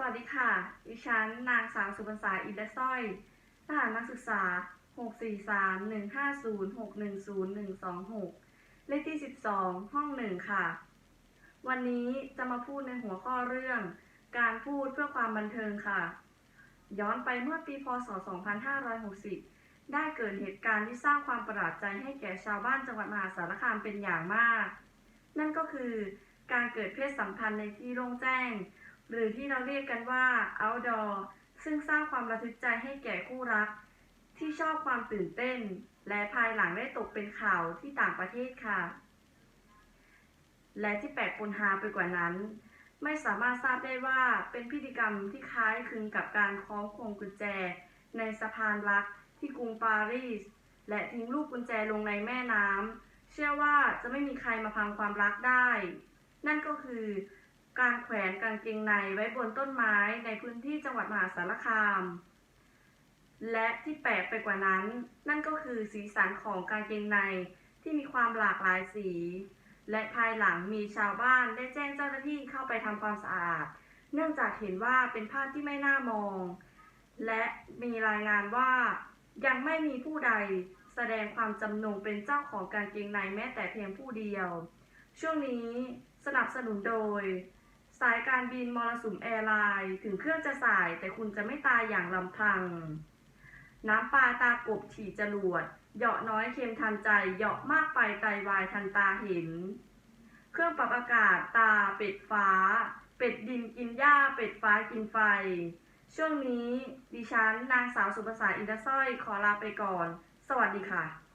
สวัสดีค่ะ ดิฉันนางสาวสุพรรษาอินทสร้อยทหารนักศึกษา 643-150-110-126 เลขที่ 12 ห้อง1ค่ะ วันนี้จะมาพูดในหัวข้อเรื่อง การพูดเพื่อความบันเทิงค่ะ ย้อนไปเมื่อปีพศ 2560 ได้เกิดเหตุการณ์ที่สร้างความประหลาดใจให้แก่ชาวบ้านจังหวัดมหาสารคามเป็นอย่างมาก นั่นก็คือการเกิดเพศสัมพันธ์ในที่โล่งแจ้ง หรือที่เราเรียกกันว่า outdoor ซึ่งสร้างความระทึกใจให้แก่คู่รัก ที่ชอบความตื่นเต้น และภายหลังได้ตกเป็นข่าวที่ต่างประเทศค่ะ และที่แปลกปนหาไปกว่านั้น ไม่สามารถทราบได้ว่าเป็นพิธีกรรมที่คล้ายคลึงกับการคล้องพวงกุญแจ ในสะพานรักที่กรุงปารีส และทิ้งลูกกุญแจลงในแม่น้ำเชื่อว่าจะไม่มีใครมาพังความรักได้ นั่นก็คือ การแขวนกางเกงในไว้บนต้นไม้ในพื้นที่จังหวัดมหาสารคาม และที่แปลกไปกว่านั้น นั่นก็คือสีสันของกางเกงในที่มีความหลากหลายสี และภายหลังมีชาวบ้านได้แจ้งเจ้าหน้าที่เข้าไปทำความสะอาด เนื่องจากเห็นว่าเป็นภาพที่ไม่น่ามอง และมีรายงานว่ายังไม่มีผู้ใดแสดงความจำนงเป็นเจ้าของกางเกงในแม้แต่เพียงผู้เดียว ช่วงนี้สนับสนุนโดย สายการบินมรสุมแอร์ไลน์ถึงเครื่องจะสายแต่คุณจะไม่ตายอย่างลำพัง น้ำปลาตากบฉี่จรวดเหยาะน้อยเค็มทันใจเหยาะมากไปไตวายทันตาเห็น เครื่องปรับอากาศตาเป็ดฟ้า เป็ดดินกินหญ้าเป็ดฟ้ากินไฟ ช่วงนี้ดิฉันนางสาวสุภาษาอินทสร้อยขอลาไปก่อน สวัสดีค่ะ